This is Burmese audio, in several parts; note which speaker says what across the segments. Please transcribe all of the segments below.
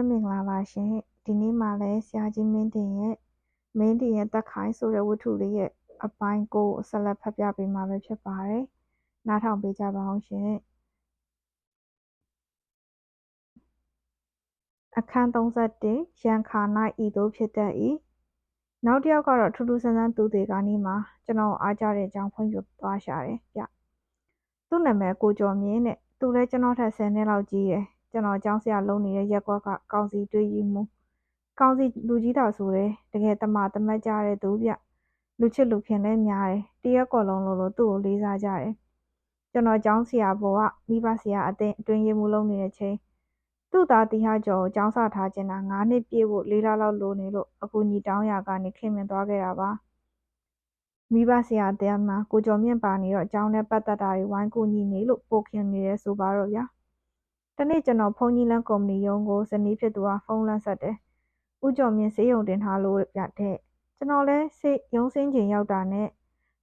Speaker 1: ပဲမင်္ဂလာပါရှင်ဒီနေ့မှလည်းဆရာကြီးမင်းတင်ရဲ့မင်းတင်ရဲ့တက်ခိုင်းဆိုတဲ့ဝတ္ထုလေးရဲ့အပိုင်းကိုဆက်လက်ဖတ်ပြပေးမှာပဲဖြစ်ပါတယ်နားထောင်ပေးကြပါအောင်ရှင်အခန်း31ရန်ခါ၌ဤသို့ဖြစ်တတ်၏နောက်တစ်ယောက်ကတော့ထူးထူးဆန်းဆန်းသူတွေကနီးမှာကျွန်တော်အားကြတဲ့အကြောင်းဖွင့်ပြသွားရှာတယ်ဗျသူ့နာမည်ကိုကျော်မြင့်တဲ့သူလည်းကျွန်တော်ထက်10နှစ်လောက်ကြီးတယ် ကျွန်တော်ကျောင်းဆရာလုပ်နေတဲ့ရက်ကွက်ကကောင်စီတွေ့ယူမှုကောင်စီလူကြီးတော်ဆိုတယ်တကယ်တမတမတ်ကြတဲ့သူဗျလူချစ်လူခင်လည်းများတယ်တရက်ကော်လုံးလို့လို့သူ့ကိုလေးစားကြတယ်ကျွန်တော်ကျောင်းဆရာဘောကမိဘဆရာအတင်းအတွင်းရေးမှုလုပ်နေတဲ့ချိန်သူ့သားတီဟာကျော်ကိုကျောင်းဆထားခြင်းတာ9နှစ်ပြည့်ဖို့၄လလောက်လိုနေလို့အကူညီတောင်းရကနေခင်မင်သွားခဲ့တာပါမိဘဆရာတဲ့မှာကိုကျော်မြင့်ပါနေတော့အကြောင်းနဲ့ပတ်သက်တာတွေဝိုင်းကူညီနေလို့ပိုခင်နေတယ်ဆိုပါတော့ဗျာ တနေ့ကျွန်တော်ဘုန်းကြီးလမ်းကုမ္ပဏီရုံးကိုဇနီးဖြစ်သူကဖုန်းလမ်းဆက်တယ်။ဦးကျော်မြင့်ဆေးရုံတင်ထားလို့ပြတဲ့။ကျွန်တော်လည်းဆေးရုံးစင်းချိန်ရောက်တာနဲ့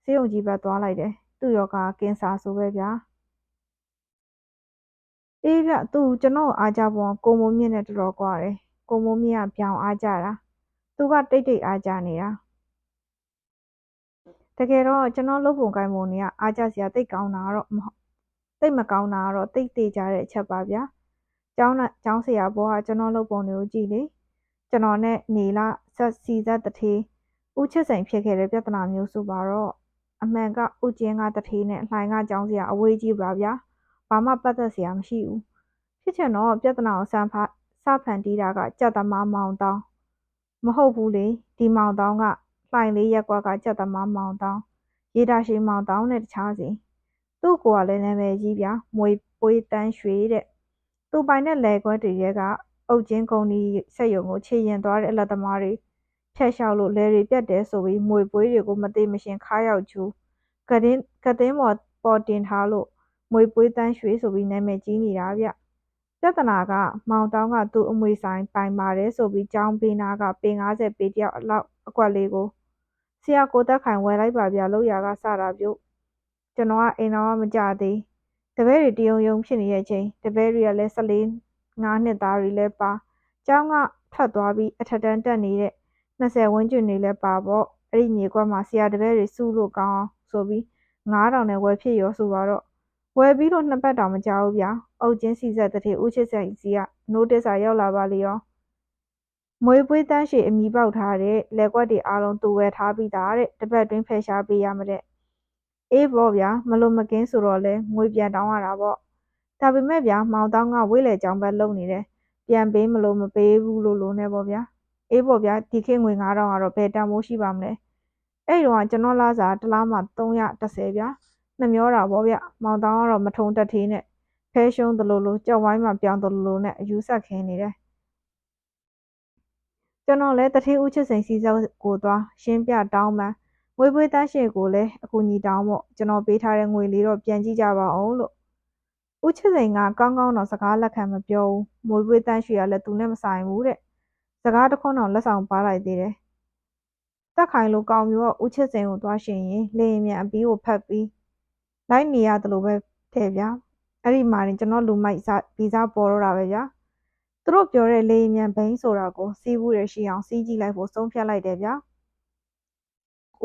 Speaker 1: ဆေးရုံကြီးဘက်သွားလိုက်တယ်။သူ့ယောဂကင်ဆာဆိုပဲဗျာ။အေးဗျသူကျွန်တော်အားကြပေါ်ကိုမိုးမြင့်နဲ့တော်တော်ကွာတယ်။ကိုမိုးမြင့်ကပြောင်အားကြတာ။သူကတိတ်တိတ်အားကြနေတာ။တကယ်တော့ကျွန်တော်လုပ်ပုံကိုင်းပုံတွေကအားကြစရာတိတ်ကောင်းတာတော့ မဟုတ်သိပ်မကောင်းတာကတော့သိပ်သေချာတဲ့အချက်ပါဗျာ။ကျောင်းကျောင်းဆရာဘွားကကျွန်တော်လုပ်ပုံတွေကိုကြည့်လေ။ကျွန်တော်နဲ့နေလဆက်စီဆက်တထေးဦးချစ်စိန်ဖြစ်ခဲ့တဲ့ပြဿနာမျိုးဆိုပါတော့အမှန်ကဦးကျင်းကတထေးနဲ့လှိုင်ကကျောင်းဆရာအဝေးကြီးပါဗျာ။ဘာမှပတ်သက်စရာမရှိဘူး။ဖြစ်ချင်တော့ပြဿနာကိုစဖစဖန်တီးတာကကြက်သမားမောင်တောင်းမဟုတ်ဘူးလေဒီမောင်တောင်းကလှိုင်လေးရက်ကွက်ကကြက်သမားမောင်တောင်းရေတာရှိမောင်တောင်းနဲ့တခြားစီ သူ့ကိုယ်ကလည်းနာမည်ကြီးဗျာမွေပွေးတန်းရွှေတဲ့သူပိုင်တဲ့လယ်ကွက်တွေရဲကအုတ်ကျင်းကုန်းဒီစက်ယုံကိုခြေရင်သွားတဲ့အလက်သမားတွေဖြတ်လျှောက်လို့လယ်တွေပြတ်တယ်ဆိုပြီးမွေပွေးတွေကိုမသိမရှင်ခါရောက်ချူကတင်းကတင်းပေါ်ပေါ်တင်ထားလို့မွေပွေးတန်းရွှေဆိုပြီးနာမည်ကြီးနေတာဗျပြဿနာကမောင်တောင်းကသူ့အမွေဆိုင်ပိုင်ပါတယ်ဆိုပြီးကြောင်းပေးနာကပေ90ပေတယောက်အလောက်အကွက်လေးကိုဆရာကိုတက်ခိုင်ဝယ်လိုက်ပါဗျာလို့ရာကစတာပြုတ် ကျွန်တော်ကအိမ်တော်ကမကြသေးတပည့်တွေတယုံယုံဖြစ်နေတဲ့အချိန်တပည့်တွေကလည်း14 5နှစ်သားတွေလည်းပါကျောင်းကထွက်သွားပြီးအထက်တန်းတက်နေတဲ့20ဝန်းကျင်တွေလည်းပါပေါ့အဲ့ဒီမြေကွက်မှာဆရာတပည့်တွေစုလို့ကောင်းအောင်ဆိုပြီး9000နဲ့ဝယ်ဖြစ်ရောဆိုပါတော့ဝယ်ပြီးတော့နှစ်ပတ်တောင်မကြောက်ဘူးဗျာအုတ်ချင်းစီဆက်တဲ့ထေဦးချစ်ဆိုင်စီက notice စာရောက်လာပါလေရောမွေးပွေးတန်းရှည်အမိပေါက်ထားတဲ့လက်ကွက်တွေအားလုံးသူဝယ်ထားပြီးသားတဲ့တပတ်တွင်းဖယ်ရှားပေးရမတဲ့ အေးပေါ့ဗျာမလို့မကင်းဆိုတော့လဲငွေပြန်တောင်းရတာပေါ့ဒါပေမဲ့ဗျာမောင်တောင်းကဝိလေကြောင်ဘက်လုံနေတယ်ပြန်ပေးမလို့မပေးဘူးလို့လို့နေပေါ့ဗျာအေးပေါ့ဗျာဒီခေတ်ငွေ9000ကတော့ဘယ်တန်မိုးရှိပါမလဲအဲ့တော့ကျွန်တော်လာစားတစ်လားမှ310ဗျာနှမျောတာပေါ့ဗျမောင်တောင်းကတော့မထုံတက်သေးနဲ့ဖဲရှုံးတလို့လို့ကြောက်ဝိုင်းမှာပြောင်းတလို့လို့နဲ့အယူဆက်ခင်းနေတယ်ကျွန်တော်လည်းတထေးဦးချစ်စိန်စီစောကိုသွားရှင်းပြတောင်းမှန်း ငွေပွေးတန်းရှည်ကိုလည်းအကူညီတောင်းပေါ့ကျွန်တော်ပေးထားတဲ့ငွေလေးတော့ပြန်ကြည့်ကြပါအောင်လို့ဦးချစ်စိန်ကကောင်းကောင်းတော့စကားလက်ခံမပြောဘူးငွေပွေးတန်းရှည်ကလည်းသူနဲ့မဆိုင်ဘူးတဲ့စကားတခွန်းတော့လက်ဆောင်ပါလိုက်သေးတယ်တက်ခိုင်လိုကောင်မျိုးကဦးချစ်စိန်ကိုသွားရှင်ရင်လေရင်မြန်အပီးကိုဖတ်ပြီးလိုက်နေရတယ်လို့ပဲတဲ့ဗျာအဲ့ဒီမှာရင်ကျွန်တော်လူမိုက်စားဗီဇပေါ်တော့တာပဲဗျာသူတို့ပြောတဲ့လေရင်မြန်ဘိန်းဆိုတာကိုစီးဘူးရရှိအောင်စီးကြည့်လိုက်ဖို့ဆုံးဖြတ်လိုက်တယ်ဗျာ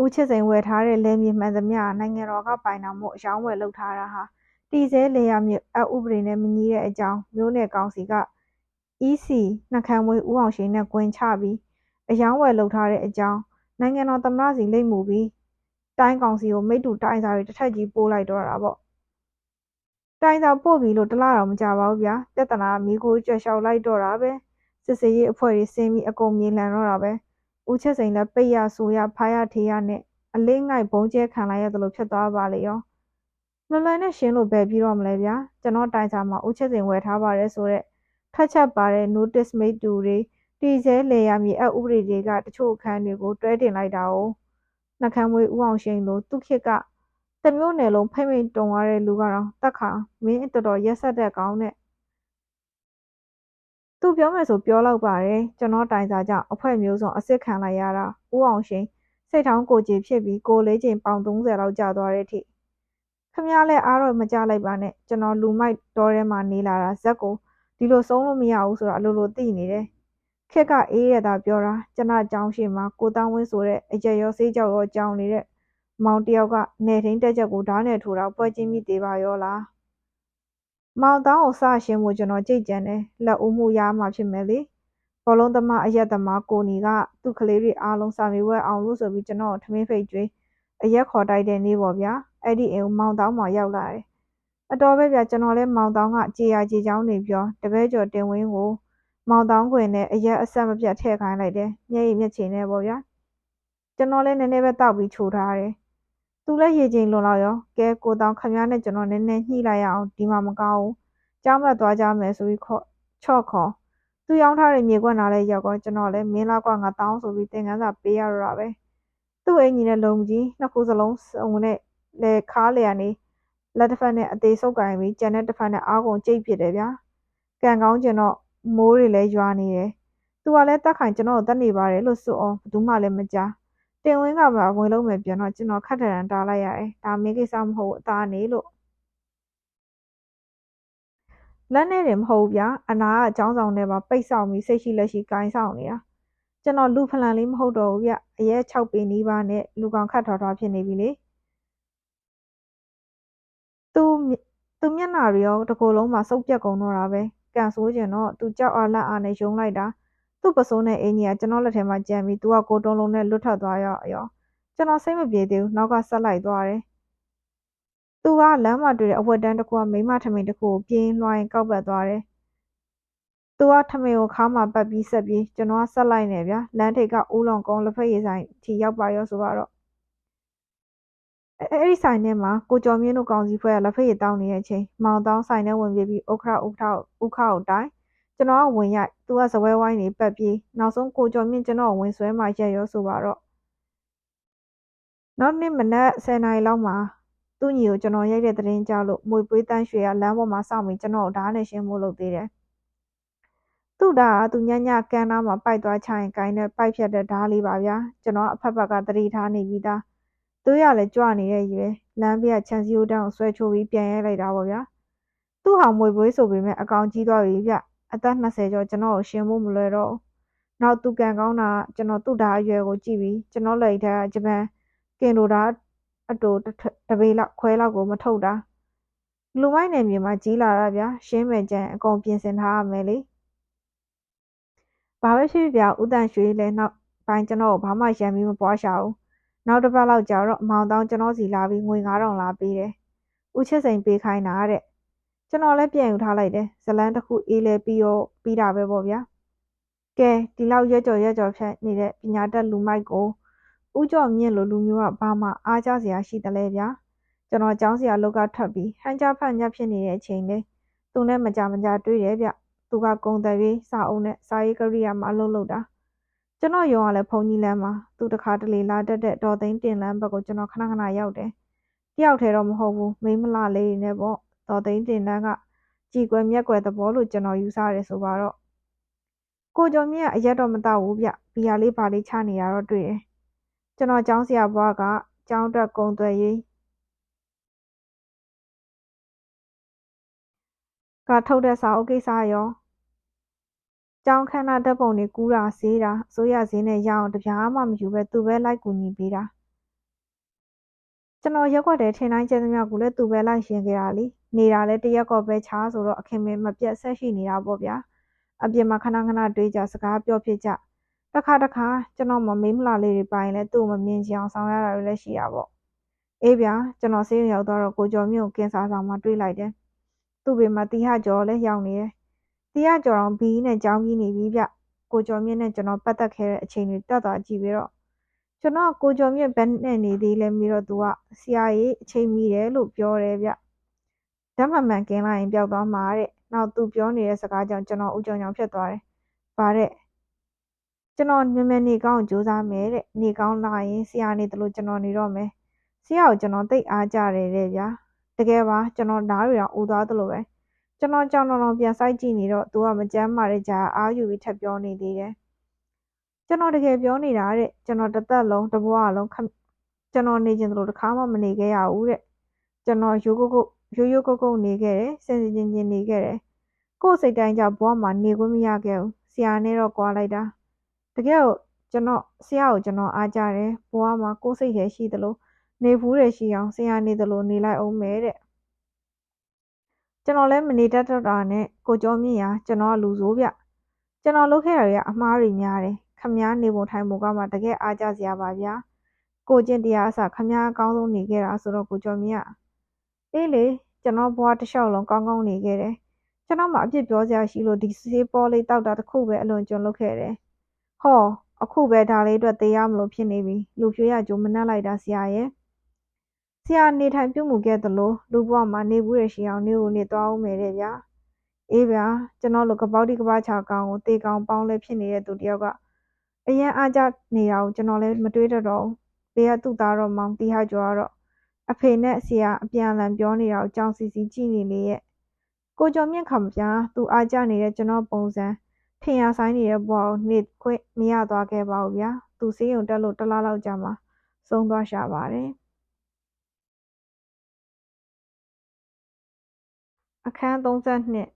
Speaker 1: ဦးချစ်စိန်ဝယ်ထားတဲ့လယ်မြေမှန်သမျှနိုင်ငံတော်ကပိုင်တာမို့အရောင်းဝယ်လုပ်ထားတာဟာတည်ဆဲလေယာမြေအဥပဒေနဲ့မညီတဲ့အကြောင်းမျိုးနယ်ကောင်စီက EC နှခမ်းမွေးဦးအောင်ရှိန်နဲ့ကွင်ချပြီးအယောင်းဝယ်လုပ်ထားတဲ့အကြောင်းနိုင်ငံတော်သမ္မတစီလိမ့်မှုပြီးတိုင်းကောင်စီကိုမိတူတိုင်းစာတွေတစ်ထက်ကြီးပို့လိုက်တော့တာပေါ့တိုင်းစာပို့ပြီးလို့တလားတော့မကြပါဘူးဗျာပြဿနာမိကိုကြွက်လျှောက်လိုက်တော့တာပဲစစ်စေးရေးအဖွဲ့တွေဆင်းပြီးအကုန်မြေလှန်တော့တာပဲ ဦးချက်စိန်လည်းပိတ်ရဆိုရဖားရထေးရနဲ့အလေးငိုက်ဘုံကျဲခံလိုက်ရတယ်လို့ဖြစ်သွားပါလေရောလွယ်လွယ်နဲ့ရှင်းလို့ပဲပြီးတော့မလဲဗျာကျွန်တော်တိုင်စာမှာဦးချက်စိန်ဝယ်ထားပါတယ်ဆိုတော့ထက်ချက်ပါတဲ့ notice မိတ်တူတွေတီစဲလေရမည်အဥပဒေတွေကတချို့အခန်းတွေကိုတွဲတင်လိုက်တာ哦နှကမ်းမွေးဦးအောင်ရှိန်လိုသူခေတ်ကတမျိုးနယ်လုံးဖိမ့်မိန်တုံရတဲ့လူကတော့တက်ခါမင်းတော်တော်ရက်ဆက်တဲ့ကောင်းနဲ့ သူပြောမယ်ဆိုပြောလောက်ပါတယ်ကျွန်တော်တိုင်စာကြောင့်အဖွဲမျိုးစုံအစ်စ်ခံလိုက်ရတာဦးအောင်ရှင်စိတ်ထောင်းကိုကြည်ဖြစ်ပြီးကိုလေးချိန်ပေါင်30လောက်ကျသွားတဲ့အထိခမရလဲအားတော့မကြလိုက်ပါနဲ့ကျွန်တော်လူမိုက်တော်ထဲမှာနေလာတာဇက်ကိုဒီဒီလိုဆုံးလို့မရဘူးဆိုတာအလိုလိုသိနေတယ်ခက်ကအေးရတာပြောတာကျနအကြောင်းရှိမှာကိုတောင်းဝင်းဆိုတဲ့အကြရောဆေးကြောက်ရောကြောင်းနေတဲ့မောင်တယောက်ကနေထင်းတက်ချက်ကိုဓာတ်နဲ့ထိုးတော့ပွဲချင်းမိသေးပါရောလား မောင်တောင်းကိုစရှင်းဖို့ကျွန်တော်ကြိတ်ကြံတယ်လက်ဦးမှုရမှာဖြစ်မယ်လေဘောလုံးသမားအရက်သမားကိုနီကသူ့ကလေးတွေအားလုံးစာမေးပွဲအောင်လို့ဆိုပြီးကျွန်တော်ထမင်းဖိတ်ကျွေးအရက်ခေါ်တိုက်တဲ့နေ့ပေါ့ဗျာအဲ့ဒီအိမ်ကိုမောင်တောင်းမှရောက်လာတယ်အတော်ပဲဗျာကျွန်တော်လည်းမောင်တောင်းကကြေရကြေချောင်းနေပြောတပည့်ကျော်တင်ဝင်းကိုမောင်တောင်းခွင်နဲ့အရက်အဆက်မပြတ်ထည့်ခိုင်းလိုက်တယ်မျက်ရည်မျက်ချင်နဲ့ပေါ့ဗျာကျွန်တော်လည်းနည်းနည်းပဲတောက်ပြီးချိုထားတယ် သူလည်းရေချိန်လွန်တော့ရောကဲကိုတောင်းခမည်းနဲ့ကျွန်တော်နည်းနည်းညှိလိုက်ရအောင်ဒီမှာမကောင်းဘူးကြောင်းမက်သွားကြမယ်ဆိုပြီးခေါ်ချော့ခေါ်သူရောင်းထားတဲ့မြေကွက်နာလည်းရောက်တော့ကျွန်တော်လည်းမင်းလောက်ကွာငါတောင်းဆိုပြီးသင်ခန်းစာပေးရတော့တာပဲသူ့အင်ကြီးနဲ့လုံကြီးနှစ်ခုစလုံးစုံနဲ့လေခါလေကနေလက်တစ်ဖက်နဲ့အသေးဆုပ်ကင်ပြီးကြံတဲ့တစ်ဖက်နဲ့အားကုန်ကြိတ်ဖြစ်တယ်ဗျာကံကောင်းကျင်တော့မိုးတွေလည်းရွာနေတယ်သူကလည်းတက်ခိုင်ကျွန်တော်တက်နေပါတယ်လို့ဆိုအောင်ဘယ်သူမှလည်းမကြား တင်ဝင်းကမှဝင်လုံးမယ်ပြန်တော့ကျွန်တော်ခက်ထရန်တားလိုက်ရတယ်ဒါမင်းကိစ္စမဟုတ်အသားနေလို့လက်နဲ့တွေမဟုတ်ဗျာအနာကအကြောင်းဆောင်နဲ့ပါပိတ်ဆောင်ပြီးစိတ်ရှိလက်ရှိကိုင်းဆောင်နေတာကျွန်တော်လူဖလန်လေးမဟုတ်တော့ဘူးဗျအရဲ6ပေနီးပါးနဲ့လူကောင်ခတ်ထော်ထော်ဖြစ်နေပြီလေသူသူမျက်နှာတွေရောတကိုယ်လုံးမှာစုပ်ပြက်ကုန်တော့တာပဲကန်ဆိုးကျင်တော့သူကြောက်အားလက်အားနဲ့ယုံလိုက်တာ သူ့ပစိုးနဲ့အင်းကြီးကကျွန်တော်လက်ထဲမှာကြံပြီးသူကကိုတုံးလုံးနဲ့လွတ်ထွက်သွားရောရောကျွန်တော်စိတ်မပြေသေးဘူးနောက်ကဆက်လိုက်သွားတယ်သူကလမ်းမှာတွေ့တဲ့အဝတ်တန်းတစ်ခုကမိမထမိန်တစ်ခုကိုပြင်းလွှိုင်းကောက်ပတ်သွားတယ်သူကထမိန်ကိုခါမှပတ်ပြီးဆက်ပြီးကျွန်တော်ကဆက်လိုက်နေဗျာလမ်းထိပ်ကဦးလွန်ကုန်းလက်ဖက်ရည်ဆိုင်ထိရောက်ပါရောဆိုတော့အဲ့ဒီဆိုင်ထဲမှာကိုကျော်မြင့်တို့ကောင်စီဖွဲ့ကလက်ဖက်ရည်တောင်းနေတဲ့အချိန်မောင်တောင်းဆိုင်ထဲဝင်ပြေးပြီးဥခရဥခရဥခကိုတိုင်း ကျွန်တော်ကဝင်ရိုက်သူကစပွဲဝိုင်းနေပတ်ပြေးနောက်ဆုံးကိုကျော်မြင့်ကျွန်တော်ဝင်ဆွဲမှရက်ရောဆိုပါတော့နောက်နေ့မနက်10နာရီလောက်မှာသူ့ညီကိုကျွန်တော်ရိုက်တဲ့သတင်းကြောက်လို့မွေပွေးတန်းရွှေကလမ်းပေါ်မှာစောင့်ပြီးကျွန်တော်ဓာတ်နဲ့ရှင်းဖို့လုပ်သေးတယ်သူ့ဓာတ်ကသူညညကန်သားမှာပိုက်သွားချရင်ကိုင်းနဲ့ပိုက်ဖြတ်တဲ့ဓာတ်လေးပါဗျာကျွန်တော်အဖက်ဖက်ကတတိထားနေပြီးသားသူရလည်းကြွနေတဲ့ရွယ်လမ်းပြချန်စီယိုတန်းကိုဆွဲချိုးပြီးပြန်ရဲလိုက်တာပေါ့ဗျာသူ့ဟာမွေပွေးဆိုပေမဲ့အကောင်ကြီးသွားပြီဗျ အသက်20ကျော်ကျွန်တော်ကိုရှင်းဖို့မလွယ်တော့နောက်သူကန်ကောင်းတာကျွန်တော်သူ့ဓာတ်အရွယ်ကိုကြည့်ပြီးကျွန်တော်လက်ထက်ကဂျပန်ကင်လိုဓာတ်အတူတပေလောက်ခွဲလောက်ကိုမထုတ်တာလူမိုက်နယ်မြေမှာကြီးလာတာဗျာရှင်းမယ်ကြံအကုန်ပြင်ဆင်ထားရမယ်လေဘာပဲဖြစ်ဖြစ်ဗျာဦးတန်ရွှေလည်းနောက်ပိုင်းကျွန်တော်ကိုဘာမှရံပြီးမပွားရှာဘူးနောက်တစ်ပတ်လောက်ကြာတော့အမောင်တောင်းကျွန်တော်စီလာပြီးငွေ9000လာပေးတယ်ဦးချစ်စိန်ပေးခိုင်းတာတဲ့ ကျွန်တော်လည်းပြန်ယူထားလိုက်တယ်ဇလန်းတစ်ခုအေးလဲပြီးတော့ပြီးတာပဲပေါ့ဗျာကဲဒီလောက်ရက်ကြော်ရက်ကြော်ဖြတ်နေတဲ့ပညာတတ်လူမိုက်ကိုဦးကျော်မြင့်လိုလူမျိုးကဘာမှအားကြစရာရှိတယ်လဲဗျာကျွန်တော်ကျောင်းဆရာလောက်ကထွက်ပြီးဟန်ကြဖတ်ညက်ဖြစ်နေတဲ့အချိန်လေးသူနဲ့မကြမကြတွေ့တယ်ဗျသူကကုံတယ်ရေးစာအုပ်နဲ့စာရေးကရိယာမှာအလုပ်လုပ်တာကျွန်တော်ရုံကလည်းဘုံကြီးလမ်းမှာသူတခါတလေလာတက်တဲ့ဒေါ်သိန်းတင်လမ်းဘက်ကိုကျွန်တော်ခဏခဏရောက်တယ်တယောက်တည်းတော့မဟုတ်ဘူးမိမလာလေးနဲ့ပေါ့ ဒေါ်သိန်းတင်လမ်းကကြည်ကွယ်မြက်ကွယ်သဘောလို့ကျွန်တော်ယူဆရတယ်ဆိုပါတော့ကိုကျော်မြင့်ကအရက်တော့မတော့ဘူးဗျဘီယာလေးပါလေးချနေရတော့တွေ့တယ်ကျွန်တော်ကျောင်းဆရာဘွားကကျောင်းတက်ကုံသွယ်ရေးကထုတ်တဲ့စာအုပ်ကိစ္စရောကျောင်းခန်းနာဓာတ်ပုံတွေကူးတာဆေးတာအစိုးရဈေးနဲ့ရအောင်တပြားမှမယူပဲသူပဲလိုက်ကူညီပေးတာကျွန်တော်ရက်ွက်တယ်ထင်တိုင်းကျသမျှကိုလည်းသူပဲလိုက်ရှင်ခဲ့တာလी နေတာလဲတရက်ကောပဲချားဆိုတော့အခင်မင်းမပြတ်ဆက်ရှိနေတာပေါ့ဗျာအပြင်မှာခဏခဏတွေးကြစကားပြောဖြစ်ကြတခါတခါကျွန်တော်မမေးမလာလေးတွေပိုင်လဲသူ့မမြင်ချင်အောင်ဆောင်ရတာတွေလည်းရှိတာပေါ့အေးဗျာကျွန်တော်ဆေးရုံရောက်တော့ကိုကျော်မြို့ကင်ဆာဆောင်မှာတွေးလိုက်တယ်သူ့ဘေးမှာတီဟကျော်လည်းရောက်နေတယ်တီဟကျော်တော့ဘီနဲ့ကြောင်းကြီးနေပြီဗျကိုကျော်မြင့်နဲ့ကျွန်တော်ပတ်သက်ခဲ့တဲ့အချိန်တွေတက်သွားကြည့်ပြီးတော့ကျွန်တော်ကိုကျော်မြင့်ဘက်နဲ့နေသေးလဲပြီးတော့သူကဆရာကြီးအချိန်မီတယ်လို့ပြောတယ်ဗျ ဓာတ်မှန်မှန်ကင်းလိုက်ရင်ပျောက်သွားမှာတဲ့နောက်သူပြောနေတဲ့စကားကြောင့်ကျွန်တော်ဦးကြောင်ကြောင်ဖြစ်သွားတယ်ဗါတဲ့ကျွန်တော်မြန်မြန်နေကောင်းကြိုးစားမယ်တဲ့နေကောင်းလာရင်ဆရာနေတယ်လို့ကျွန်တော်နေတော့မယ်ဆရာကိုကျွန်တော်သိအားကြတယ်တဲ့ဗျာတကယ်ပါကျွန်တော်ဓာတ်တွေတော့ဦးသွားသလိုပဲကျွန်တော်ကြောင်တော်ပြန်စိုက်ကြည့်နေတော့သူကမကြမ်းမာတဲ့ကြားအားယူပြီးထပ်ပြောနေသေးတယ်ကျွန်တော်တကယ်ပြောနေတာတဲ့ကျွန်တော်တစ်သက်လုံးတစ်ဘဝလုံးကျွန်တော်နေချင်သလိုတစ်ခါမှမနေခဲ့ရဘူးတဲ့ကျွန်တော်ရိုးကုတ်ကုတ် ရိုးရိုးကုတ်ကုတ်နေခဲ့တယ်စင်စင်ချင်းချင်းနေခဲ့တယ်ကိုယ့်စိတ်တိုင်းကြောင့်ဘဝမှာနေခွင့်မရခဲ့ဘူးဆရာနဲ့တော့ကွာလိုက်တာတကယ်ကိုကျွန်တော်ဆရာကိုကျွန်တော်အားကြတယ်ဘဝမှာကိုယ့်စိတ်ထဲရှိသလိုနေဘူးတယ်ရှိအောင်ဆရာနေသလိုနေလိုက်အောင်မယ်တဲ့ကျွန်တော်လည်းမနေတတ်တော့တာနဲ့ကိုကျော်မြင့်ရာကျွန်တော်ကလူဆိုးဗျကျွန်တော်လုပ်ခဲ့ရတဲ့အမှားတွေများတယ်ခမားနေပုံထိုင်ပုံကမှတကယ်အားကြစရာပါဗျာကိုကျင့်တရားအစခမားအကောင်းဆုံးနေခဲ့တာဆိုတော့ကိုကျော်မြင့်က အေးလေကျွန်တော်ဘဝတစ်လျှောက်လုံးကောင်းကောင်းနေခဲ့တယ်ကျွန်တော်မှအပြစ်ပြောစရာရှိလို့ဒီစေးပေါ်လေးတောက်တာတစ်ခုပဲအလွန်ကျွံလုပ်ခဲ့တယ်ဟောအခုပဲဒါလေးအတွက်သေရမလို့ဖြစ်နေပြီလူဖြွေရကြိုးမနှက်လိုက်တာဆရာရဲ့ဆရာနေထိုင်ပြုမှုခဲ့သလိုလူဘဝမှာနေဘူးရရှိအောင်နေကိုနေသွားအောင်မယ်တဲ့ဗျာအေးဗျာကျွန်တော်လိုကပောက်တိကပချာကောင်ကိုတေကောင်ပေါင်းလဲဖြစ်နေတဲ့သူတယောက်ကအရင်အားကြနေတာကိုကျွန်တော်လည်းမတွေးတတ်တော့ဘူးဘေးကသူ့သားတော့မောင်တီဟာကျော်ကတော့ အဖေနဲ့ဆရာအပြန်အလှန်ပြောနေတာကိုကြောင်စီစီကြည့်နေလေရဲ့ကိုကျော်မြင့်ခါမပြသူအားကြနေတဲ့ကျွန်တော်ပုံစံထင်ရဆိုင်နေတဲ့ဘဝကိုနေခွင့်မရသွားခဲ့ပါဘူးဗျာသူစေးရုံတက်လို့တလားလောက်ကြာမှဆုံးသွားရှာပါတယ်အခန်း32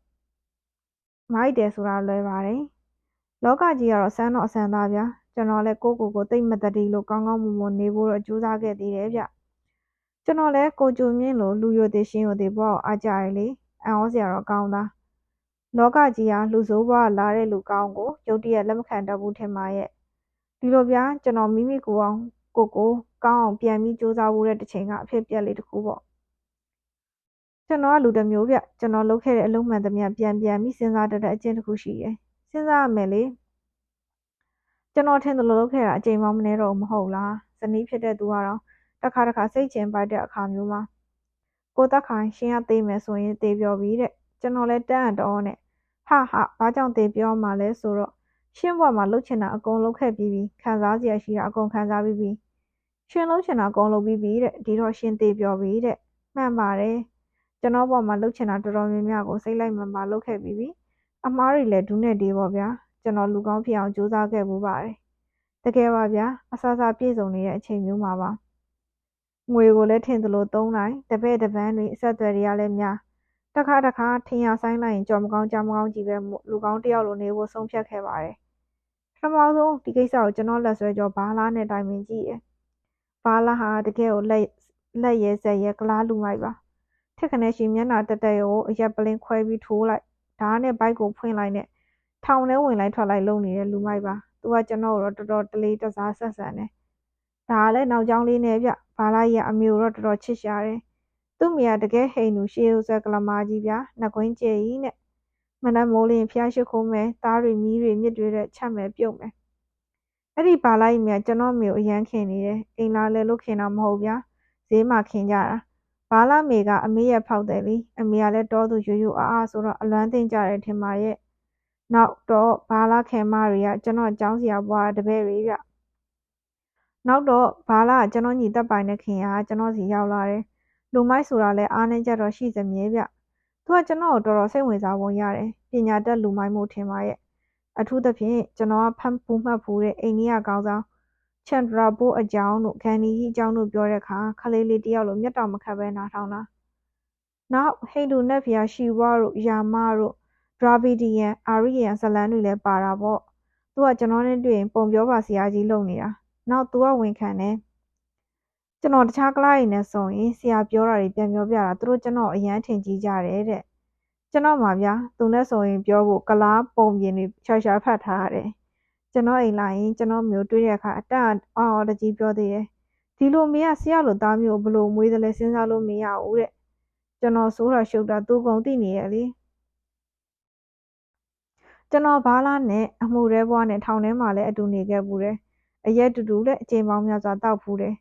Speaker 1: မိုက်တယ်ဆိုတာလွယ်ပါတယ်လောကကြီးကတော့စမ်းတော့အဆန်သားဗျာကျွန်တော်လည်းကိုကိုကိုတိတ်မတတိလို့ကောင်းကောင်းမွန်မွန်နေဖို့တော့ကြိုးစားခဲ့သေးတယ်ဗျ ကျွန်တော်လည်းကိုကြုံမြင့်လို့လူယိုသေးရှင်းယိုသေးဘဝကိုအားကြရလေအံ့ဩစရာတော့ကောင်းသားလောကကြီးဟာလူဆိုးဘဝလာတဲ့လူကောင်းကိုရုတ်တရက်လက်မခံတတ်ဘူးထင်ပါရဲ့ဒီလိုဗျာကျွန်တော်မိမိကိုအောင်ကိုကိုကောင်းအောင်ပြန်ပြီးစူးစမ်းဖို့တဲ့တစ်ချိန်ကအဖြစ်ပြက်လေးတစ်ခုပေါ့ကျွန်တော်ကလူတစ်မျိုးဗျကျွန်တော်လုပ်ခဲ့တဲ့အလုံးမှန်သမျှပြန်ပြန်ပြီးစဉ်းစားတတ်တဲ့အကျင့်တစ်ခုရှိတယ်စဉ်းစားရမယ်လေကျွန်တော်ထင်သလိုလုပ်ခဲ့တာအချိန်မှမနေတော့ဘူးမဟုတ်လားဇနီးဖြစ်တဲ့သူကတော့ တစ်ခါတစ်ခါစိတ်ချင်ပိုက်တဲ့အခါမျိုးမှာကိုသက်ခိုင်ရှင်ကသေးမယ်ဆိုရင်သေးပြောပြီးတဲ့ကျွန်တော်လည်းတန်းအတော်နဲ့ဟာဟာဘာကြောင့်သေးပြောမှလဲဆိုတော့ရှင်းဘွားမှာလှုပ်ချင်တာအကုန်လုပ်ခဲ့ပြီးပြီခံစားစရာရှိတာအကုန်ခံစားပြီးပြီရှင်လှုပ်ချင်တာအကုန်လုပ်ပြီးပြီတဲ့ဒီတော့ရှင်သေးပြောပြီးတဲ့မှန်ပါတယ်ကျွန်တော်ဘွားမှာလှုပ်ချင်တာတော်တော်များများကိုစိတ်လိုက်မှန်ပါလုပ်ခဲ့ပြီးပြီအမားတွေလည်းဒူးနဲ့တေးပေါ့ဗျာကျွန်တော်လူကောင်းဖြစ်အောင်ကြိုးစားခဲ့မှုပါတယ်တကယ်ပါဗျာအဆအစာပြည့်စုံနေတဲ့အချိန်မျိုးမှာပါ ငွေကိုလည်းထင်သလိုသုံးနိုင်တပည့်တပန်းတွေအဆက်အသွယ်တွေကလည်းများတခါတခါထင်ရဆိုင်လိုက်ရင်ကြော်မကောင်းကြားမကောင်းကြီးပဲလူကောင်းတယောက်လိုနေဖို့ဆုံးဖြတ်ခဲ့ပါတယ်ပထမဆုံးဒီကိစ္စကိုကျွန်တော်လက်ဆွဲကြောဘားလားနဲ့တိုင်ပင်ကြည့်တယ်ဘားလားဟာတကယ်ကိုလက်လက်ရဲဆက်ရဲကလားလူမိုက်ပါထက်ခနဲ့ရှိမျက်နှာတက်တက်ကိုအရက်ပလင်းခွဲပြီးထိုးလိုက်ဓာတ်နဲ့ဘိုက်ကိုဖွင့်လိုက်နဲ့ထောင်ထဲဝင်လိုက်ထွက်လိုက်လုပ်နေတဲ့လူမိုက်ပါသူကကျွန်တော်တို့တော်တော်တလေးတစားဆက်ဆံတယ်ဒါကလည်းနောက်ကျောင်းလေးနဲ့ဗျ ဘာလာကြီးကအမေကိုတော့တော်တော်ချစ်ရှာတယ်သူ့မိကတကယ်ဟိန်လူရှေးဥဆက်ကလမာကြီးဗျာနှကွင်းကျဲကြီးနဲ့မနက်မိုးလင်းဖျားရှိခိုးမယ်သားတွေမီးတွေမြစ်တွေတဲ့ချက်မယ်ပြုတ်မယ်အဲ့ဒီဘာလိုက်မြကျွန်တော်မျိုးအရန်ခင်နေတယ်အိမ်လာလဲလို့ခင်တာမဟုတ်ဗျာဈေးမှာခင်ကြတာဘာလာမေကအမေရဲ့ဖောက်တယ်လीအမေကလည်းတောသူရွရွအားအားဆိုတော့အလွမ်းသိမ့်ကြတယ်ထင်ပါရဲ့နောက်တော့ဘာလာခင်မတွေကကျွန်တော်ကျောင်းစီရဘွားတပည့်တွေဗျ နောက်တော့ဘာလာကကျွန်တော်ညီတက်ပိုင်တဲ့ခင်ကကျွန်တော်စီရောက်လာတယ်လူမိုက်ဆိုတာလည်းအားနည်းချက်တော့ရှိစမြဲဗျသူကကျွန်တော်ကိုတော်တော်စိတ်ဝင်စားပုံရတယ်ပညာတတ်လူမိုက်မှုထင်ပါရဲ့အထူးသဖြင့်ကျွန်တော်ကဖတ်ဖူးမှတ်ဖူးတဲ့အိန္ဒိယကောင်းဆောင်ချန်ဒရာဘိုးအကြောင်းတို့ဂန်ဒီကြီးအကြောင်းတို့ပြောတဲ့အခါခလေးလေးတယောက်လိုမျက်တောင်မခတ်ပဲနားထောင်တာနောက်ဟိန္ဒူနတ်ဖျားရှီဝါတို့ယာမတို့ဒရာဗီဒီယန်အာရီယန်ဇလန်တွေလည်းပါတာပေါ့သူကကျွန်တော်နဲ့တွေ့ရင်ပုံပြောပါဆရာကြီးလုပ်နေတာ နောက်သူကဝန်ခံတယ်ကျွန်တော်တခြားကလားတွေနဲ့ဆိုရင်ဆရာပြောတာတွေပြန်ပြောပြတာသူတို့ကျွန်တော်အရန်ထင်ကြီးကြတယ်တဲ့ကျွန်တော်မှာဗျာသူနဲ့ဆိုရင်ပြောဖို့ကလားပုံပြင်တွေရှာရှာဖတ်ထားရတယ်ကျွန်တော်အိမ်လာရင်ကျွန်တော်မျိုးတွေးတဲ့အခါအတန်အော်တကြီးပြောသေးတယ်ဒီလိုမေးရဆရာလိုသားမျိုးဘလို့မွေးတယ်လဲစဉ်းစားလို့မရဘူးတဲ့ကျွန်တော်ဆိုးတာရှုပ်တာသူကုန်သိနေရလေကျွန်တော်ဘားလားနဲ့အမှုရဲဘွားနဲ့ထောင်ထဲမှာလည်းအတူနေခဲ့ဘူးတယ် အရက်တူတူနဲ့အချိန်ပေါင်းများစွာတောက်ဖူးတယ်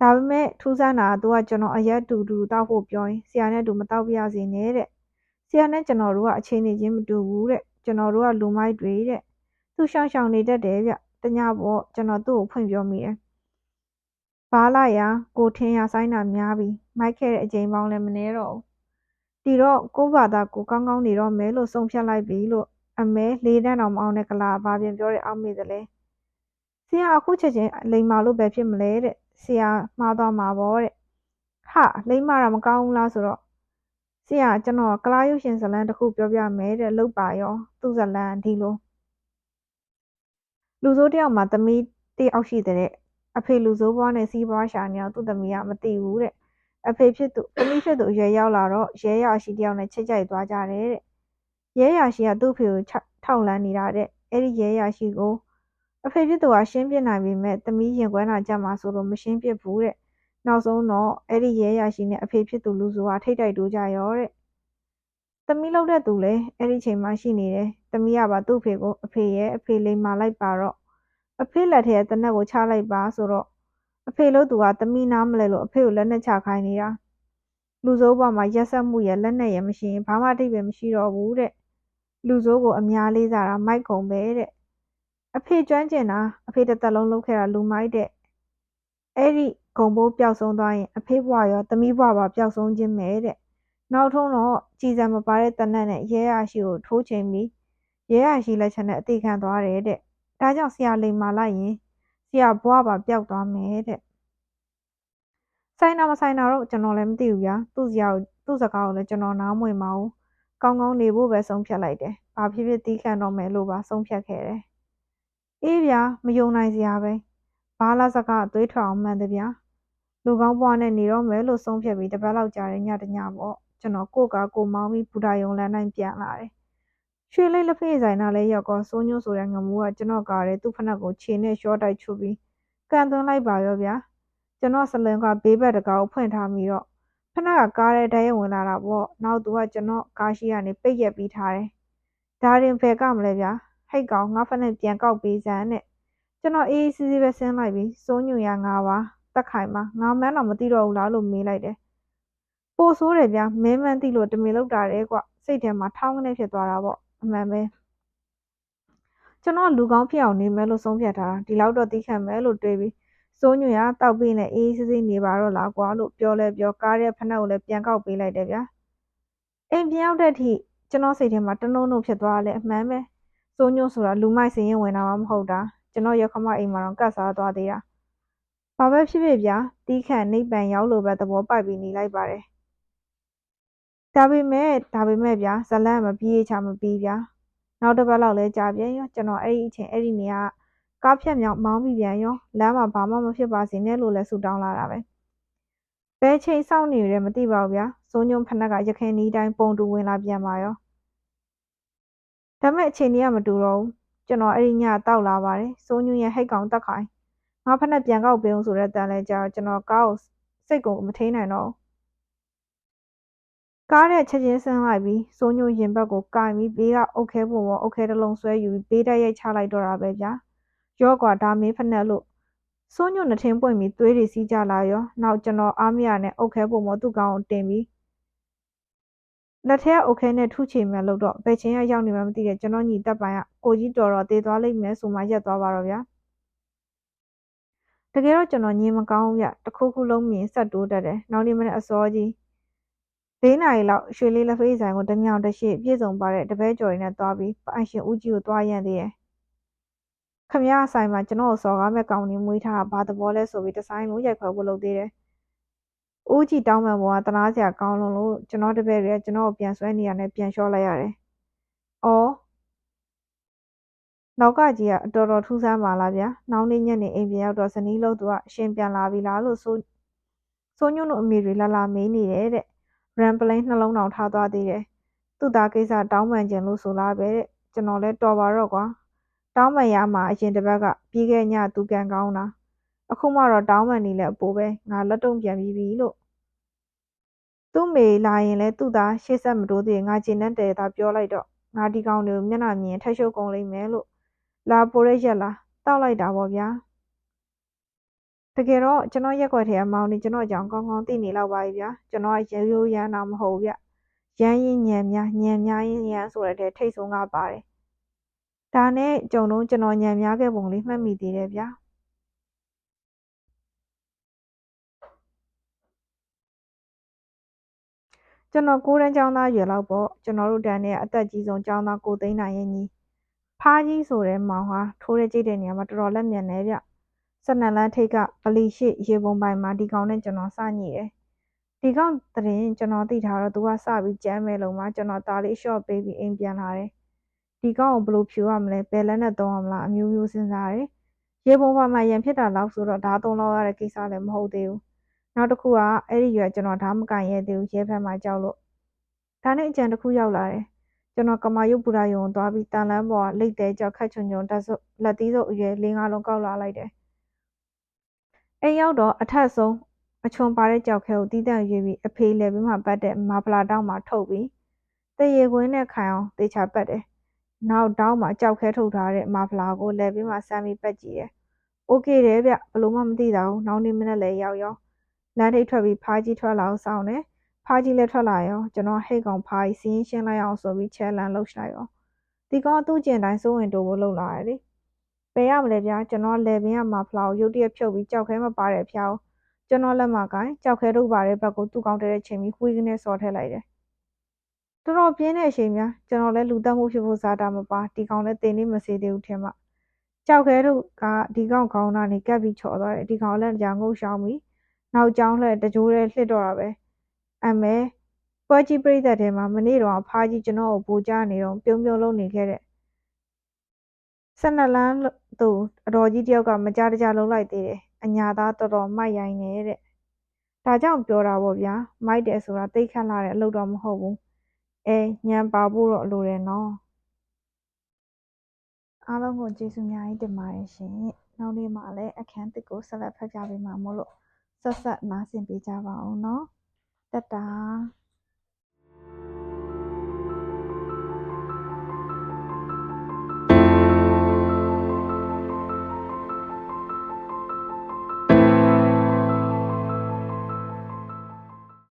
Speaker 1: ဒါပေမဲ့ထူးဆန်းတာကသူကကျွန်တော်အရက်တူတူတောက်ဖို့ပြောရင်ဆရာနဲ့တူမတောက်ပြရစေနဲ့တဲ့ဆရာနဲ့ကျွန်တော်တို့ကအချိန်နေချင်းမတူဘူးတဲ့ကျွန်တော်တို့ကလူမိုက်တွေတဲ့သူရှောင်ရှောင်နေတတ်တယ်ဗျတညပေါ့ကျွန်တော်သူ့ကိုဖွင့်ပြောမိတယ်ဘာလာရကိုထင်းရဆိုင်တာများပြီမိုက်ခဲ့တဲ့အချိန်ပေါင်းလည်းမနှဲတော့ဘူးဒီတော့ကိုဘာသာကိုကောင်းကောင်းနေတော့မဲလို့ဆုံးဖြတ်လိုက်ပြီလို့အမဲလေးတန်းတော်မအောင်တဲ့ကလာဘာပြန်ပြောတဲ့အောက်မေ့သလဲ ဆရာအခုချက်ချင်းလိန်မာလို့ပဲဖြစ်မလဲတဲ့ဆရာမှားသွားမှာပေါ့တဲ့ဟာလိမ့်မာတာမကောင်းဘူးလားဆိုတော့ဆရာကျွန်တော်ကလားရုပ်ရှင်ဇလံတစ်ခုပြောပြမယ်တဲ့လုတ်ပါရောသူ့ဇလံဒီလိုလူဆိုးတယောက်မှာသမီးတယောက်ရှိတဲ့အဖေလူဆိုးဘွားနဲ့စီးပွားရှာနေအောင်သူ့သမီးကမသိဘူးတဲ့အဖေဖြစ်သူသမီးဖြစ်သူရဲရောက်လာတော့ရဲရရှိတယောက်နဲ့ချစ်ကြိုက်သွားကြတယ်တဲ့ရဲရရှိကသူ့ဖေကိုထောက်လန်းနေတာတဲ့အဲ့ဒီရဲရရှိကို အဖေဖြစ်သူကရှင်းပြနိုင်ပေမဲ့သမီးရင်ခွဲတာကြမှာဆိုလို့မရှင်းပြဘူးတဲ့နောက်ဆုံးတော့အဲ့ဒီရဲရရှိနဲ့အဖေဖြစ်သူလူဆိုကထိတ်တိုက်တိုးကြရောတဲ့သမီးလောက်တဲ့သူလည်းအဲ့ဒီချိန်မှရှိနေတယ်သမီးကပါသူ့ဖေကိုအဖေရဲ့အဖေလိမ်မာလိုက်ပါတော့အဖေလက်ထဲတနက်ကိုချလိုက်ပါဆိုတော့အဖေလို့သူကသမီးနားမလဲလို့အဖေကိုလက်နဲ့ချခိုင်းနေတာလူစိုးပေါ်မှာရက်ဆက်မှုရဲ့လက်နဲ့ရမရှိရင်ဘာမှအတိတ်ပဲမရှိတော့ဘူးတဲ့လူစိုးကိုအများလေးစားတာမိုက်ကုံပဲတဲ့ အဖေကျွမ်းကျင်တာအဖေတစ်သက်လုံးလုပ်ခဲ့တာလူမိုက်တဲ့အဲ့ဒီဂုံဘိုးပျောက်ဆုံးသွားရင်အဖေဘွားရောသမီးဘွားပါပျောက်ဆုံးခြင်းပဲတဲ့နောက်ထုံးတော့ကြည်စံမပါတဲ့တနက်နဲ့ရဲရရှိကိုထိုးချိန်ပြီးရဲရရှိလက်ချက်နဲ့အသေးခံသွားတယ်တဲ့ဒါကြောင့်ဆရာလိမ်မာလိုက်ရင်ဆရာဘွားပါပျောက်သွားမယ်တဲ့ဆိုင်နာမဆိုင်နာတော့ကျွန်တော်လည်းမသိဘူးဗျာသူ့ဆရာသူ့စကားကိုလည်းကျွန်တော်နားမဝင်ပါဘူးကောင်းကောင်းနေဖို့ပဲဆုံးဖြတ်လိုက်တယ်ဘာဖြစ်ဖြစ်တီးခံတော့မယ်လို့ပါဆုံးဖြတ်ခဲ့တယ် အေးဗျာမယုံနိုင်စရာပဲဘာလာစကားအသွေးထွက်အောင်မှန်တယ်ဗျာလူကောင်းဘွားနဲ့နေတော့မယ်လို့ဆုံးဖြတ်ပြီးတပတ်လောက်ကြာတဲ့ညတညပေါ့ကျွန်တော်ကိုကကိုမောင်းပြီးဘူတာယုံလမ်းတိုင်းပြန်လာတယ်ရွှေလေးလက်ဖေးဆိုင်နာလေးရောက်ကောစိုးညိုးဆိုတဲ့ငမိုးကကျွန်တော်ကားတဲ့သူ့ဖနက်ကိုခြေနဲ့ရှော့တိုက်ချုပ်ပြီးကန်သွင်းလိုက်ပါရောဗျာကျွန်တော်စလင်ကဘေးဘက်တကားကိုဖွင့်ထားပြီးတော့ဖနက်ကကားတဲ့တရဲဝင်လာတာပေါ့နောက်သူကကျွန်တော်ကားရှိကနေပိတ်ရက်ပြီးထားတယ်ဒါရင်ဖယ်ကမလဲဗျာ ဟိတ်ကောင်ငါဖနက်ပြန်ကောက်ပေးစမ်းတဲ့ကျွန်တော်အေးအေးဆေးဆေးပဲဆင်းလိုက်ပြီးစိုးညွန်ရငါပါတက်ခိုင်ပါငါမန်းတော့မသိတော့ဘူးလားလို့မေးလိုက်တယ်ပိုဆိုးတယ်ဗျာမင်းမန်းသိလို့တမင်လောက်တာတဲ့ကွစိတ်ထဲမှာထောင်းကနေဖြစ်သွားတာပေါ့အမှန်ပဲကျွန်တော်လူကောင်းဖြစ်အောင်နေမယ်လို့ဆုံးဖြတ်ထားတာဒီလောက်တော့သိခံမယ်လို့တွေးပြီးစိုးညွန့်ရတောက်ပြီးနဲ့အေးစစ်စစ်နေပါတော့လားကွာလို့ပြောလဲပြောကားရဲ့ဖက်နှက်ကိုလည်းပြန်ကောက်ပေးလိုက်တယ်ဗျာအိမ်ပြန်ရောက်တဲ့အထိကျွန်တော်စိတ်ထဲမှာတနှုံနှုံဖြစ်သွားတယ်အမှန်ပဲ စိုးညွန့်ဆိုတာလူမိုက်စင်ရင်ဝင်တာမှမဟုတ်တာကျွန်တော်ရခမအိမ်မှာတော့ကတ်စားသွားသေးတာဘာပဲဖြစ်ဖြစ်ဗျာတီးခန့်နိဗ္ဗာန်ရောက်လို့ပဲသဘောပိုက်ပြီးနေလိုက်ပါတယ်ဒါပေမဲ့ဒါပေမဲ့ဗျာဇလန်မပြေးချမပြီးဗျာနောက်တစ်ပတ်လောက်လဲကြာပြန်ရောကျွန်တော်အဲ့ဒီအချိန်အဲ့ဒီနေရာကားဖြတ်မြောက်မောင်းပြီးပြန်ရောလမ်းမှာဘာမှမဖြစ်ပါစေနဲ့လို့လဲဆူတောင်းလာတာပဲဘယ်ချိန်စောင့်နေရမသိပါဘူးဗျာစိုးညုံဖနက်ကရခင်နီးတိုင်းပုံတူဝင်လာပြန်ပါရော ဒါမဲ့အချိန်ကြီးကမတူတော့ဘူးကျွန်တော်အဲ့ဒီညတောက်လာပါတယ်စိုးညုံရဲ့ဟိတ်ကောင်တက်ခိုင်ငါဖက်ပြန်ကောက်ပေးအောင်ဆိုတဲ့တန်လဲကြာကျွန်တော်ကားကိုစိတ်ကိုမထိန်နိုင်တော့ကားတဲ့ချက်ချင်းဆင်းလိုက်ပြီးစိုးညိုရင်ဘတ်ကိုကင်ပြီးဘေးကအုတ်ခဲပုံပေါ်အုတ်ခဲတစ်လုံးဆွဲယူပြီးဘေးတက်ရိုက်ချလိုက်တော့တာပဲဗျာရော့ကွာဒါမင်းဖက်နဲ့လို့စိုးညိုနှထင်းပွင့်ပြီးသွေးတွေစီးကြလာရောနောက်ကျွန်တော်အားမရနဲ့အုတ်ခဲပုံပေါ်သူ့ကောင်ကိုတင်ပြီး လက်ထဲအုတ်ခဲနဲ့ထုချေမှလို့တော့ဘယ်ချင်းကရောက်နေမှမသိတဲ့ကျွန်တော်ညီတက်ပိုင်ကကိုကြီးတော်တော်သေးသွားလိမ့်မယ်ဆိုမှရက်သွားပါတော့ဗျာတကယ်တော့ကျွန်တော်ညင်မကောင်းဘူးဗျတခုခုလုံးမြင်ဆက်တိုးတတ်တယ်နောက်နေ့မနေ့အစောကြီး၄နာရီလောက်ရွှေလေးလက်ဖေးဆိုင်ကိုတမြောင်တရှေ့ပြည့်စုံပါတဲ့တပည့်ကျော်တွေနဲ့သွားပြီးပိုင်ရှင်ဦးကြီးကိုသွားရန်သေးတယ်။ခမရဆိုင်မှာကျွန်တော်ကိုစော်ကားမဲ့ကောင်နေမွေးထားတာဘာသဘောလဲဆိုပြီးဒီဇိုင်းလုံးရိုက်ခွဲဖို့လုပ်သေးတယ်။ ဦးကြီးတောင်းပန်ပေါ်ကတနာစရာကောင်းလုံးလို့ကျွန်တော်တပည့်တွေကကျွန်တော်ကိုပြန်ဆွဲနေရနဲ့ပြန်လျှော့လိုက်ရတယ်။အော်နောက်ကကြီးကအတော်တော်ထူးဆန်းပါလားဗျာ။နောက်နေ့ညနေအိမ်ပြန်ရောက်တော့ဇနီးလို့သူကအရှင်ပြန်လာပြီလားလို့ဆိုဆိုညွန့်တို့အမေတွေလာလာမေးနေတယ်တဲ့ရမ်ပလိန်းနှလုံးတောင်ထားသွားသေးတယ်။သူ့သားကိစ္စတောင်းပန်ချင်လို့ဆိုလားပဲတဲ့။ကျွန်တော်လည်းတော်ပါတော့ကွာ။တောင်းပန်ရမှာအရင်တစ်ပတ်ကပြီးခဲ့ညသူကံကောင်းတာ။ အခုမှတော့တောင်းပန်နေလဲအပိုးပဲ။ငါလက်တုံ့ပြန်ပြီးပြီလို့။သူ့မေလာရင်လဲသူ့သားရှေ့ဆက်မတိုးသေးငါကျင်တဲ့တဲသားပြောလိုက်တော့ငါဒီကောင်တွေကိုမျက်နှာမြင်ထက်ရှုပ်ကုန်လိမ့်မယ်လို့လာပိုရက်ရက်လာတောက်လိုက်တာပေါ့ဗျာ။တကယ်တော့ကျွန်တော်ရက်ွက်ထဲကမောင်နေကျွန်တော်အကြောင်းကောင်းကောင်းသိနေလောက်ပါပြီဗျာကျွန်တော်ကရိုးရိုးရမ်းတာမဟုတ်ဗျရမ်းရင်ညံများညံများရင်ရမ်းဆိုတဲ့ထိတ်ဆုံးကပါတယ်ဒါနဲ့ကြုံတော့ကျွန်တော်ညံများခဲ့ပုံလေးမှတ်မိသေးတယ်ဗျာ ကျွန်တော်ကိုရန်ကျောင်းသားရွယ်လောက်ပေါ့ကျွန်တော်တို့တန်းနဲ့အသက်ကြီးဆုံးကျောင်းသားကိုသိန်းနိုင်ရဲ့ညီဖားကြီးဆိုတဲ့မောင်ဟာထိုးတဲ့ကြိတ်တဲ့နေရာမှာတော်တော်လက်မြန်နေဗျ၁၂လမ်းထိပ်ကဗလီရှေ့ရေပုံပိုင်မှာဒီကောင်နဲ့ကျွန်တော်စညှိတယ်။ဒဒီကောင်သတင်းကျွန်တော်သိထားတော့သူကစပြီးကြမ်းမဲ့လုံးမှာကျွန်တော်သားလေးရှော့ပေးပြီးအိမ်ပြန်လာတယ်ဒီကောင်ကိုဘယ်လိုဖြူရမလဲဘယ်လက်နဲ့သုံးရမလားအမျိုးမျိုးစဉ်းစားတယ်ရေပုံပေါ်မှာရန်ဖြစ်တာလောက်ဆိုတော့ဓာတ်သုံးလောက်ရတဲ့ကိစ္စလည်းမဟုတ်သေးဘူး နောက်တစ်ခုကအဲ့ဒီရွယ်ကျွန်တော်ဓာတ်မကန်ရဲသေးဘူးရဲဘက်မှာကြောက်လို့ဒါနဲ့အကြံတစ်ခုရောက်လာတယ်ကျွန်တော်ကမာယုတ်ပူရာယုံသွားပြီးတန်လန်းပေါ်ကလိတ်တဲကြောက်ခတ်ချွန်ချွန်တက်စုလက်သီးစုပ်အရွယ်လေးငါးလုံးကောက်လာလိုက်တယ်အိမ်ရောက်တော့အထက်ဆုံးအချွန်ပါတဲ့ကြောက်ခဲကိုတီးတန့်ရွေးပြီးအဖေးလည်းပြီးမှပတ်တဲ့မာဖလာတောင်းမှာထုတ်ပြီးတရေခွင်းနဲ့ခိုင်အောင်တေချာပတ်တယ်နောက်တောင်းမှာကြောက်ခဲထုတ်ထားတဲ့မာဖလာကိုလည်းပြီးမှစမ်းပြီးပတ်ကြည့်တယ်။ "โอเคတယ်ဗျဘလို့မှမသိတာဘူးနောက်နေ့မနက်လည်းရောက်ရော လမ်းထိပ်ထွက်ပြီးဖားကြီးထွက်လာအောင်စောင့်တယ်။ဖားကြီးလည်းထွက်လာရောကျွန်တော်ဟိတ်ကောင်ဖားကြီးစီးရင်ရှင်းလိုက်အောင်ဆိုပြီးချဲလန်လှုပ်လိုက်ရောဒီကောင်သူ့ကျင်တိုင်းစိုးဝင်တိုးဖို့လှုပ်လာတယ်လေ။ပယ်ရမလဲဗျာကျွန်တော်လေပင်ကမာဖလာကိုရုတ်တရက်ဖြုတ်ပြီးကြောက်ခဲမပါတဲ့ဖျားကိုကျွန်တော်လက်မကိုင်ကြောက်ခဲထုတ်ပါတဲ့ဘက်ကိုသူ့ကောင်းတဲ့ချိန်ပြီးခွေးကနေစော်ထည့်လိုက်တယ်။တော်တော်ပြင်းတဲ့အချိန်များကျွန်တော်လည်းလူတက်မှုဖြစ်ဖို့စားတာမပါဒီကောင်လည်းတင်နေမစေသေးဘူးထင်မှကြောက်ခဲတို့ကဒီကောင်ခေါင်းသားနေကပ်ပြီးချော်သွားတယ်ဒီကောင်လည်းကြာငုတ်ရှောင်းပြီး နောက်ကျောင်းလှည့်တကြိုးတည်းလှစ်တော့တာပဲအမဲပွဲကြီးပြိသက်ထဲမှာမနေ့တော့ဖားကြီးကျွန်တော်ကိုပူကြနေတော့ပြုံးပြုံးလုံးနေခဲ့တဲ့ဆက်နှစ်လန်းသူအတော်ကြီးတယောက်ကမကြတကြလုံးလိုက်သေးတယ်အညာသားတော်တော်မိုက်ရိုင်းနေတဲ့ဒါကြောင့်ပြောတာပေါ့ဗျာမိုက်တယ်ဆိုတာတိတ်ခတ်လာတဲ့အလုပ်တော့မဟုတ်ဘူးအဲညံပါဖို့တော့လိုတယ်နော်အားလုံးကိုကျေးဇူးအများကြီးတင်ပါတယ်ရှင်နောက်နေ့မှလည်းအခန်းတစ်ကိုဆက်လက်ဖတ်ပြပေးမှာမို့လို့ ဆက်ဆက်နားဆင်ပေးကြပါဦးနော်တတ